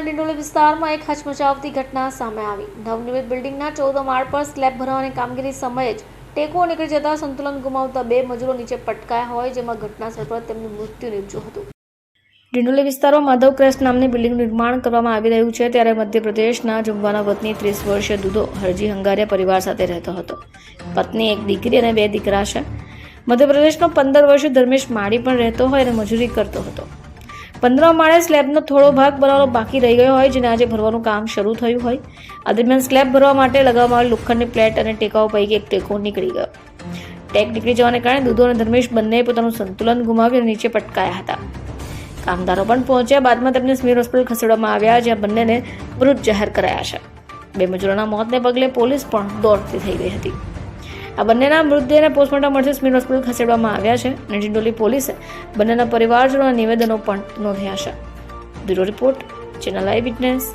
ડિંડોલી વિસ્તારમાં એક હચમચાવતી ઘટના સામે આવી. નવનિર્મિત બિલ્ડિંગના ચૌદ માળ પર સ્લેબ ભરવાની કામગીરી સમયે જ ટેકો નીકળી જતા સંતુલન ગુમાવતા બે મજૂરો નીચે પટકાયા હોય, જેમાં ઘટનાસ્થળ પર તેમનું મૃત્યુ નિપજ્યું હતું. ડિંડોલી વિસ્તારમાં માધવ ક્રેસ્ટ નામની બિલ્ડિંગનું નિર્માણ કરવામાં આવી રહ્યું છે. ત્યારે મધ્યપ્રદેશના જુમવાના વતની ત્રીસ વર્ષીય દુધો હરજી હંગારિયા પરિવાર સાથે રહેતો હતો. પત્ની એક દીકરી અને બે દીકરા છે. મધ્યપ્રદેશનો પંદર વર્ષીય ધર્મેશ માળી પણ રહેતો હોય અને મજૂરી કરતો હતો. પંદર માળે સ્લેબનો થોડો ભાગ બનાવવાનો બાકી રહી ગયો હોય, જેને આજે ભરવાનું કામ શરૂ થયું હોય. આ દરમિયાન સ્લેબ ભરવા માટે લગાવવામાં આવેલ લોખંડની પ્લેટ અને ટેકાઓ પૈકી એક ટેકો નીકળી ગયો. ટેક નીકળી જવાને કારણે દૂધો અને ધર્મેશ બંનેએ પોતાનું સંતુલન ગુમાવી અને નીચે પટકાયા હતા. કામદારો પણ પહોંચ્યા બાદમાં તેમને સ્મીર હોસ્પિટલ ખસેડવામાં આવ્યા, જ્યાં બંનેને મૃત જાહેર કરાયા છે. બે મજૂરોના મોતને પગલે પોલીસ પણ દોડતી થઈ ગઈ હતી. આ બંનેના મૃતદેહને પોસ્ટમોર્ટમ અર્થે સ્મીર હોસ્પિટલ ખસેડવામાં આવ્યા છે. અને ડિંડોલી પોલીસે બંનેના પરિવારજનોના નિવેદનો પણ નોંધ્યા છે. Bureau report, channel eye witness.